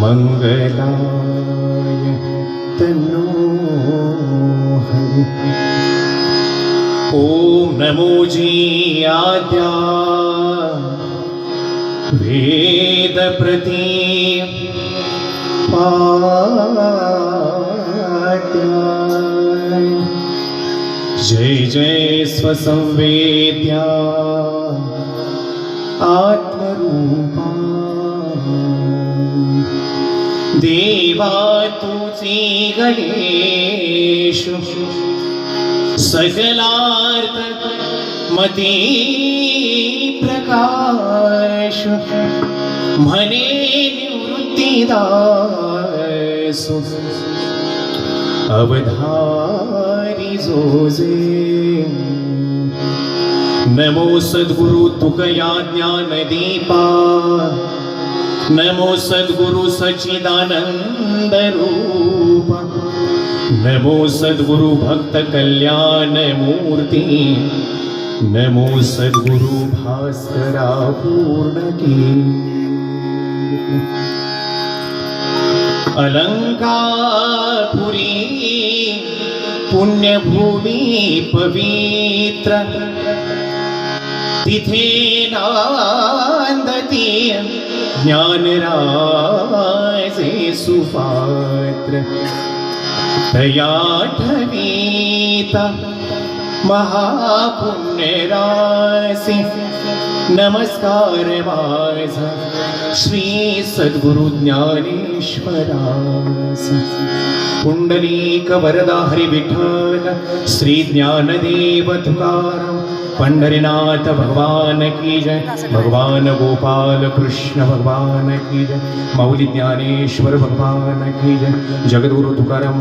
मङ्गलाय तन्नो ॐ नमो जी आद्या वेदप्रती पाट्याय जय जय स्वसंवेद्या। आत्मरूपा। देवा तुझी गणेश। सकलार्थ मती प्रकाश। म्हणे निवृत्तीदासु। अवधारी जोजे। नमो सद्गुरु तुकया ज्ञानदीपा। नमो सद्गुरु सच्चिदानंद रूप नमो सद्गुरु भक्त कल्याण मूर्ती। नमो सद्गुरु भास्करा पूर्ण की अलंकापुरी पुण्यभूमी पवित्र। तिथे नांदती ज्ञानराजे सुपात्र। तया ठवीता महापुण्यरासी नमस्कार श्री सद्गुरु ज्ञानेश्वरास। पुंडलीक वरदा हरी विठ्ठल श्री ज्ञानदेव तुकाराम पंढरीनाथ भगवान की जय। भगवान गोपाल कृष्ण भगवान की जय। मौली ज्ञानेश्वर भगवान की जय। जगद्गुरु तुकाराम